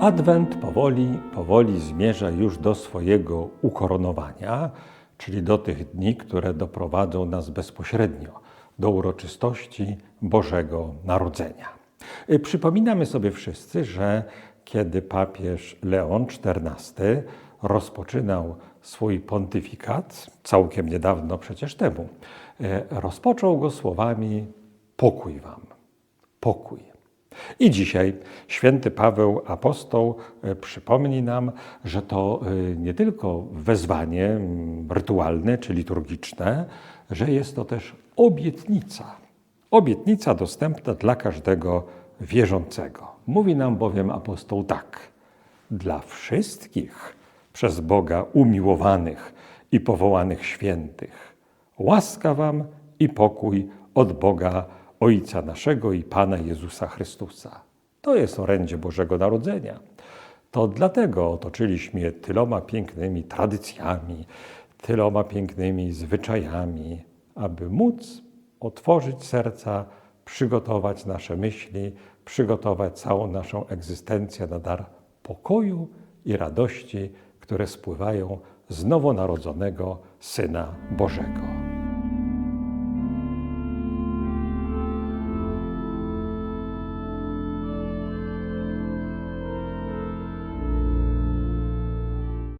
Adwent powoli, powoli zmierza już do swojego ukoronowania, czyli do tych dni, które doprowadzą nas bezpośrednio do uroczystości Bożego Narodzenia. Y, Przypominamy sobie wszyscy, że kiedy papież Leon XIV rozpoczynał swój pontyfikat, całkiem niedawno przecież temu, y, rozpoczął go słowami: Pokój wam, pokój. I dzisiaj święty Paweł apostoł e, przypomni nam, że to e, nie tylko wezwanie rytualne czy liturgiczne, że jest to też obietnica. Obietnica dostępna dla każdego wierzącego. Mówi nam bowiem apostoł tak: Dla wszystkich przez Boga umiłowanych i powołanych świętych, łaska wam i pokój od Boga Ojca naszego i Pana Jezusa Chrystusa. To jest orędzie Bożego Narodzenia. To dlatego otoczyliśmy je tyloma pięknymi tradycjami, tyloma pięknymi zwyczajami, aby móc otworzyć serca, przygotować nasze myśli, przygotować całą naszą egzystencję na dar pokoju i radości, które spływają z nowonarodzonego Syna Bożego.